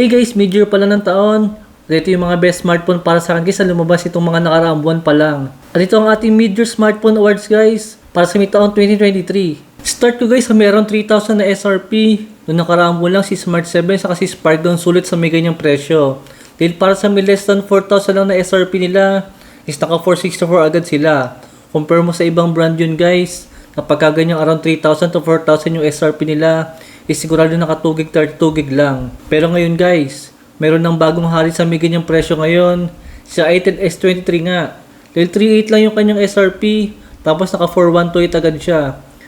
Hey guys, mid-year pala ng taon. At ito yung mga best smartphone para sa akin guys na lumabas itong mga nakaraang buwan pa lang. At ito ang ating mid-year smartphone awards guys para sa may taon 2023. Start ko guys sa meron 3,000 na SRP. Noong nakaraang buwan lang si Smart 7 saka si Spark doon sulit sa may ganyang presyo. Dahil para sa may less than 4,000 lang na SRP nila is naka 464 agad sila. Compare mo sa ibang brand yun guys. Kapag ganyang around 3,000 to 4,000 yung SRP nila, is sigurado nakatugig 32 gig lang. Pero ngayon guys, meron ng bagong hari sa may ganyang presyo ngayon. Sa Itel S23 nga. Dahil 3.8 lang yung kanyang SRP, tapos naka 4128 agad siya.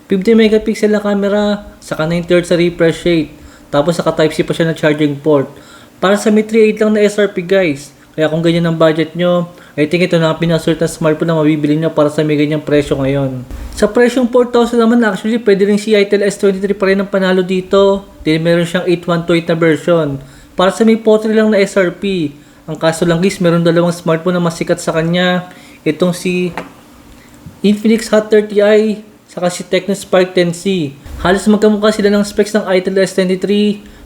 50 megapixel na camera, saka 9 sa refresh rate. Tapos naka Type-C pa siya na charging port. Para sa may 3.8 lang na SRP guys. Kaya kung ganyan ang budget nyo, I think ito na ang pinasort na smartphone na mabibili nyo para sa may ganyang presyo ngayon. Sa presyong 4,000 naman actually pwede rin si Itel S23 pa rin ang panalo dito. Dahil meron siyang 8128 na version. Para sa may potri lang na SRP. Ang kaso lang guys, meron dalawang smartphone na mas sikat sa kanya. Itong si Infinix Hot 30i saka si Tecno Spark 10C. Halos magkamukha sila ng specs ng Itel S23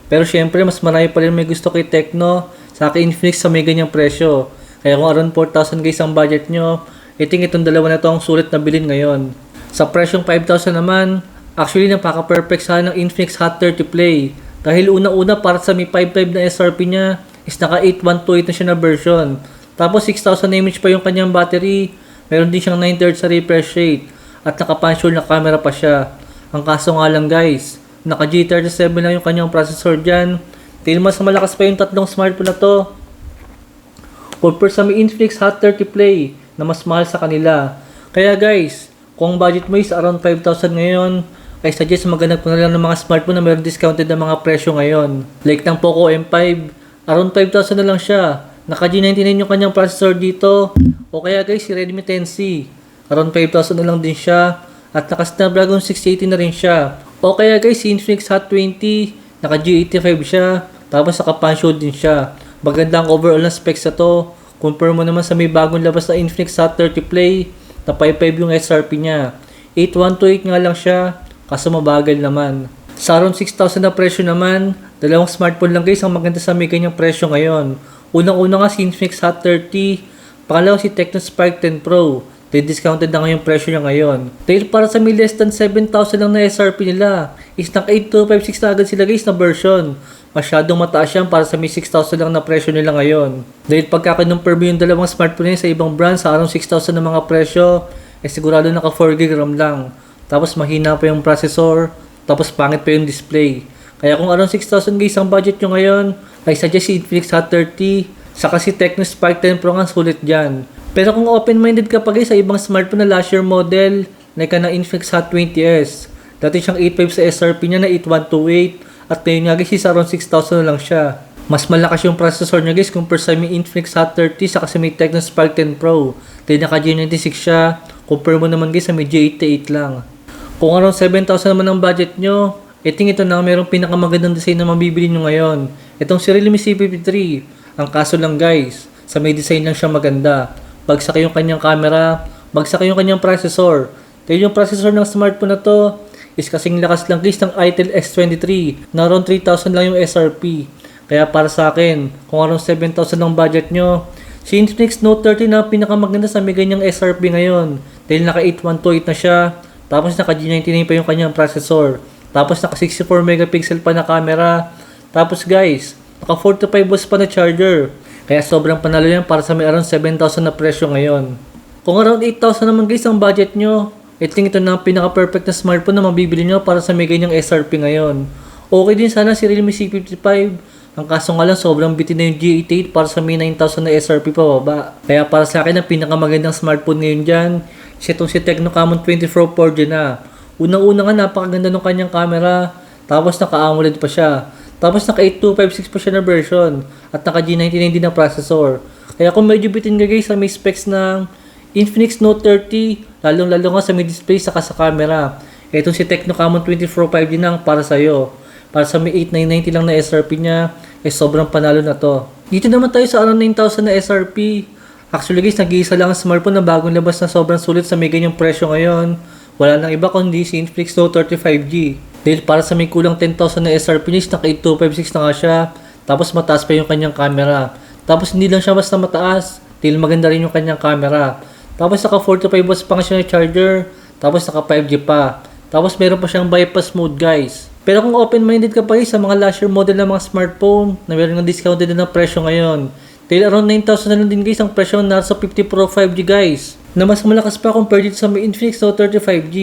pero syempre mas marami pa rin may gusto kay Tecno sa Infinix sa may ganyang presyo. Kaya kung around 4,000 guys ang budget nyo, I think itong dalawa na to ang sulit na bilhin ngayon. Sa presyong 5,000 naman, actually napaka-perfect sana ng Infinix Hot 30 Play. Dahil una-una para sa may 5.5 na SRP niya is naka 8128 na siya na version. Tapos 6,000 mAh pa yung kanyang battery. Meron din siyang 9 Hz sa refresh rate. At naka punch hole na camera pa siya. Ang kaso nga lang guys, naka G37 lang yung kanyang processor dyan. Dahil mas malakas pa yung tatlong smartphone na to. Compare sa may Infinix Hot 30 Play na mas mahal sa kanila. Kaya guys, kung budget mo is around 5,000 ngayon, I suggest maghanap ko na lang ng mga smartphone na mayroon discounted na mga presyo ngayon. Like ng Poco M5, around 5,000 na lang siya. Naka G99 yung kanyang processor dito. O kaya guys, si Redmi 10C. Around 5,000 na lang din siya. At naka Snapdragon 680 na rin siya. O kaya guys, si Infinix Hot 20, naka G85 siya. Tapos naka hole din siya. Maganda ang overall na specs na to. Compare mo naman sa may bagong labas na Infinix Hot 30 Play na 5.5 yung SRP niya. 8128 nga lang siya, kaso mabagal naman. Sa around 6,000 na presyo naman, dalawang smartphone lang guys ang maganda sa may ganyang presyo ngayon. Unang-una nga si Infinix Hot 30, pangalawa si Tecno Spark 10 Pro. Dahil discounted na nga yung presyo niya ngayon. Dahil para sa may less than 7,000 lang na SRP nila, is naka 8256 na agad sila guys na version. Masyadong mataas yan para sa may 6,000 lang na presyo nila ngayon. Dahil pagka kinumpare mo yung dalawang smartphone sa ibang brand sa around 6,000 na mga presyo, eh sigurado naka 4 GB RAM lang. Tapos mahina pa yung processor, tapos pangit pa yung display. Kaya kung around 6,000 guys ang budget nyo ngayon, I suggest si Infinix Hot 30, saka si Tecno Spark 10 Pro nga sulit dyan. Pero kung open-minded ka pa guys sa ibang smartphone na last year model, like ka ng Infinix Hot 20s, dati siyang 8.5 sa SRP niya na 8128, at ngayon nga guys is around 6,000 na lang siya. Mas malakas yung processor niya guys compare sa may Infinix Hot 30 saka sa may Tecno Spark 10 Pro. Dahil naka G96 siya, compare mo naman guys sa may G88 lang. Kung around 7,000 naman ang budget nyo, I think ito na merong pinakamagandang design na mabibili nyo ngayon. Itong si Realme C53. Ang kaso lang guys, sa may design lang siya maganda. Bagsak yung kanyang camera, bagsak yung kanyang processor. Dahil yung processor ng smartphone na to is kasing lakas lang guys ng Itel S23 na around 3,000 lang yung SRP. Kaya para sa akin, kung around 7,000 ang budget nyo, si Infinix Note 30 na pinakamaganda sa may ganyang SRP ngayon. Dahil naka 8128 na siya, tapos naka G99 pa yung kanyang processor. Tapos naka 64 megapixel pa na camera. Tapos guys, naka 45 watts pa na charger. Kaya sobrang panalo yan para sa may around 7,000 na presyo ngayon. Kung around 8,000 naman guys ang budget nyo, I think ito na ang pinaka-perfect na smartphone na mabibili nyo para sa may ganyang SRP ngayon. Okay din sana si Realme C55. Ang kaso nga lang sobrang bitin na yung G88 para sa may 9,000 na SRP pa baba. Kaya para sa akin ang pinakamagandang smartphone ngayon dyan, is itong si Tecno Camon 24 4G na. Unang-una nga napakaganda ng kanyang camera, tapos naka-AMOLED pa siya. Tapos naka 8256 pa siya na version at naka G99 din na processor. Kaya kung medyo bitin ka guys sa may specs ng Infinix Note 30, lalong lalo nga sa may display saka sa camera. Itong si Tecno Camon 24 5G na ang para sa'yo. Para sa may 8990 lang na SRP niya, eh sobrang panalo na to. Dito naman tayo sa around 9,000 na SRP. Actually guys, nag-iisa lang ang smartphone na bagong labas na sobrang sulit sa may ganyang presyo ngayon. Wala nang iba kundi si Infinix Note 35G. Dahil para sa may kulang 10,000 na SRP niya, naka 8256 na nga siya. Tapos mataas pa yung kanyang camera. Tapos hindi lang siya basta mataas, dahil maganda rin yung kanyang camera. Tapos naka 45 watts pa nga siya charger. Tapos naka 5G pa. Tapos meron pa siyang bypass mode guys. Pero kung open-minded ka pa guys sa mga last year model ng mga smartphone na meron ng discounted na ng presyo ngayon. Dahil around 9,000 na lang din guys ang presyo ng Narzo 50 Pro 5G guys. Na mas malakas pa compared dito sa may Infinix Note 30 5G.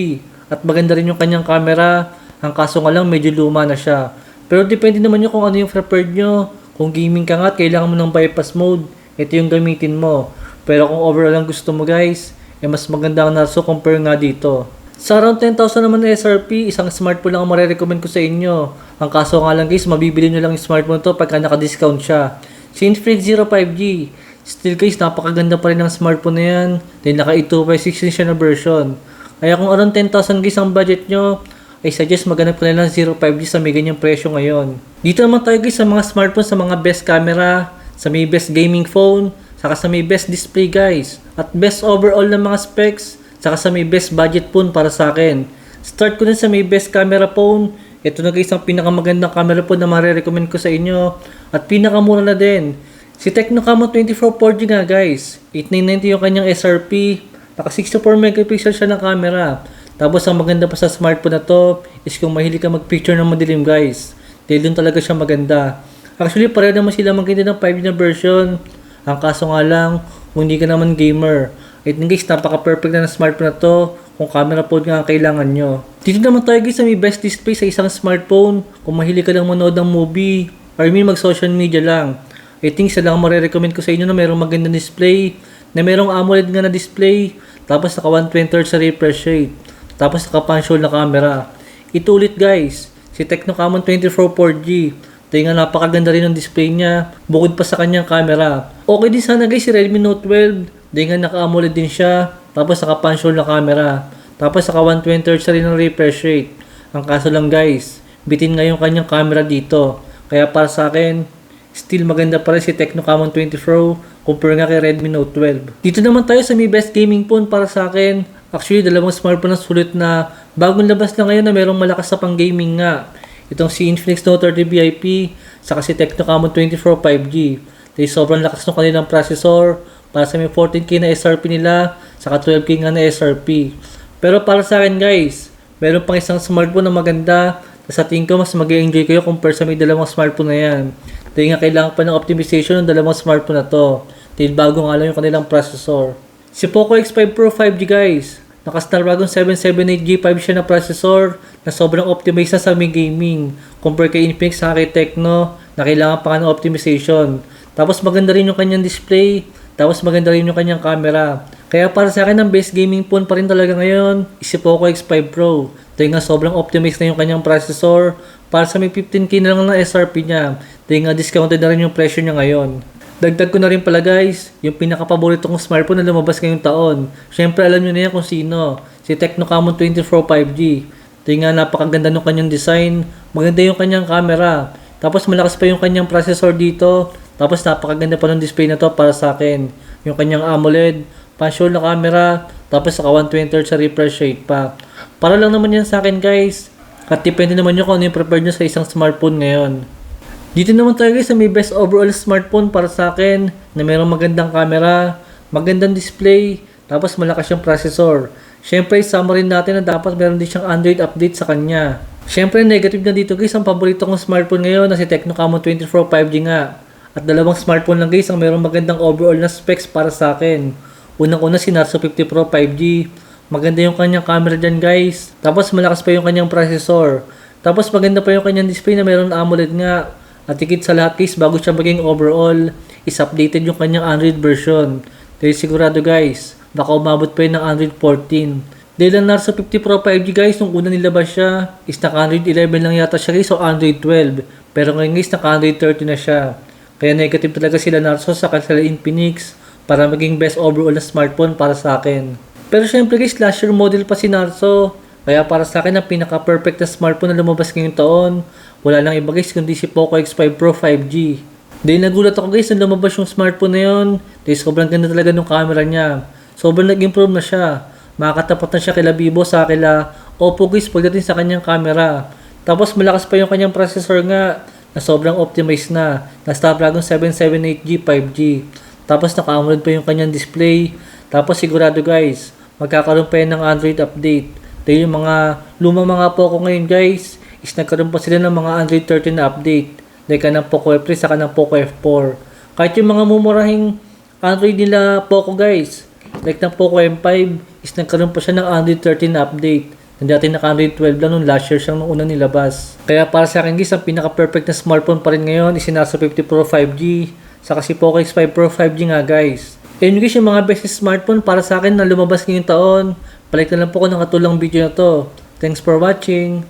At maganda rin yung kanyang camera. Ang kaso nga lang medyo luma na siya. Pero depende naman yun kung ano yung prepared nyo. Kung gaming ka nga at kailangan mo ng bypass mode, ito yung gamitin mo. Pero kung overall ang gusto mo guys, eh mas maganda ang Narzo compare nga dito. Sa around 10,000 naman na SRP, isang smartphone lang ang marirecommend ko sa inyo. Ang kaso nga lang guys, mabibili nyo lang yung smartphone to pagka naka-discount siya. Si Infinix Zero 5G, still guys, napakaganda pa rin ng smartphone na yan. Then naka 82516 siya na version. Kaya kung around 10,000 guys ang budget nyo, I suggest maghanap ka na lang 0 5G sa may ganyang presyo ngayon. Dito naman tayo guys sa mga smartphone sa mga best camera, sa may best gaming phone, saka sa may best display guys, at best overall ng mga specs, saka sa may best budget phone para sa akin. Start ko na sa may best camera phone. Ito na guys ang pinakamagandang camera phone na marirecommend ko sa inyo. At pinakamura na din. Si Tecnocamo 24 4G nga guys. 8990 yung kanyang SRP. Naka 64 megapixel siya ng camera. Tapos ang maganda pa sa smartphone na to is kung mahilig ka mag-picture ng madilim guys. Dahil doon talaga siya maganda. Actually pareho naman sila maganda ng 5G na version. Ang kaso nga lang, kung hindi ka naman gamer. It guys, napaka-perfect na ng smartphone na to kung camera phone nga ang kailangan nyo. Dito naman tayo guys sa may best display sa isang smartphone. Kung mahilig ka lang manood ng movie, or I mean mag social media lang. I think sa lang marirecommend ko sa inyo na mayroong magandang display, na mayroong AMOLED nga na display, tapos naka 120 Hz sa refresh rate. Tapos naka hole na camera. Ito ulit guys, si Tecnocamon 24 4G. Nga napakaganda rin ng display niya, bukod pa sa kanyang camera. Okay din sana guys si Redmi Note 12. Dahil nga naka AMOLED din siya, tapos naka punch hole na camera. Tapos naka 120 Hz rin ng refresh rate. Ang kaso lang guys, bitin nga yung kanyang camera dito. Kaya para sa akin, still maganda pa rin si Tecnocamon 20 Pro compare nga kay Redmi Note 12. Dito naman tayo sa may best gaming phone para sa akin. Actually, dalawang smartphone na sulit na bagong labas na ngayon na merong malakas sa pang gaming nga. Itong si Infinix Note 30 VIP, saka si Tecnocamon 24 5G. Dahil sobrang lakas ng kanilang processor, para sa may 14K na SRP nila, saka 12K nga na SRP. Pero para sa akin guys, meron pang isang smartphone na maganda, na sa tingin ko mas mag enjoy kayo compare sa may dalawang smartphone na yan. Dahil nga kailangan pa ng optimization ng dalawang smartphone na to. Dahil bago nga lang yung kanilang processor. Si Poco X5 Pro 5G guys, naka Snapdragon 778G5 siya na processor na sobrang optimized na sa may gaming compare kay Infinix sa kay Tecno na kailangan pa ng optimization. Tapos maganda rin yung kanyang display, tapos maganda rin yung kanyang camera. Kaya para sa akin ang best gaming phone pa rin talaga ngayon is si Poco X5 Pro. Dahil nga sobrang optimized na yung kanyang processor para sa may 15k na lang ng SRP niya. Dahil nga discounted na rin yung presyo niya ngayon. Dagdag ko na rin pala guys, yung pinakapaborito kong smartphone na lumabas ngayong taon. Siyempre alam nyo na yan kung sino. Si Tecnocamon 24 5G. Dahil nga napakaganda ng kanyang design. Maganda yung kanyang camera. Tapos malakas pa yung kanyang processor dito. Tapos napakaganda pa ng display na to para sa akin. Yung kanyang AMOLED, hole na camera, tapos saka 120 Hz sa refresh rate pa. Para lang naman yan sa akin guys. At depende naman nyo kung ano yung prepared nyo sa isang smartphone ngayon. Dito naman tayo sa may best overall smartphone para sa akin na mayroong magandang camera, magandang display, tapos malakas yung processor. Siyempre, isama rin natin na dapat meron din siyang Android update sa kanya. Siyempre, negative na dito guys, ang paborito kong smartphone ngayon na si Tecnocamon 24 5G nga. At dalawang smartphone lang guys ang mayroong magandang overall na specs para sa akin. Unang-una si Narzo 50 Pro 5G. Maganda yung kanyang camera dyan guys. Tapos malakas pa yung kanyang processor. Tapos maganda pa yung kanyang display na mayroong AMOLED nga. At higit sa lahat guys, bago siya maging overall, is updated yung kanyang Android version. Dahil sigurado guys, baka umabot pa yun ng Android 14. Dahil ang Narzo 50 Pro 5G guys, nung una nilabas siya, is naka Android 11 lang yata siya guys, o Android 12. Pero ngayon guys, naka Android 13 na siya. Kaya negative talaga sila Narzo sa kanila Infinix para maging best overall na smartphone para sa akin. Pero syempre guys, last year model pa si Narzo. Kaya para sa akin, ang pinaka-perfect na smartphone na lumabas ngayong taon, wala lang iba guys kundi si Poco X5 Pro 5G. Dahil nagulat ako guys nung lumabas yung smartphone na yun. Dahil sobrang ganda talaga ng camera niya. Sobrang nag-improve na siya. Makakatapat na siya kila Vivo sa kila Oppo guys pagdating sa kanyang camera. Tapos malakas pa yung kanyang processor nga. na sobrang optimized na, na Snapdragon 778G 5G. Tapos naka-AMOLED pa yung kanyang display. Tapos sigurado guys, magkakaroon pa yan ng Android update. Dahil yung mga lumang mga Poco ngayon guys, is nagkaroon pa sila ng mga Android 13 na update. Like ng Poco F3 saka ng Poco F4. Kahit yung mga mumurahing Android nila Poco guys, like ng Poco M5, is nagkaroon pa siya ng Android 13 na update. Hindi dati naka-Android 12 lang nung last year siyang nung una nilabas. Kaya para sa akin guys, ang pinaka-perfect na smartphone pa rin ngayon is nasa 50 Pro 5G, saka si Poco X5 Pro 5G nga guys. Ayun guys yung mga best smartphone para sa akin na lumabas ngayong taon. Balik na lang po ko ng katulang video na to. Thanks for watching.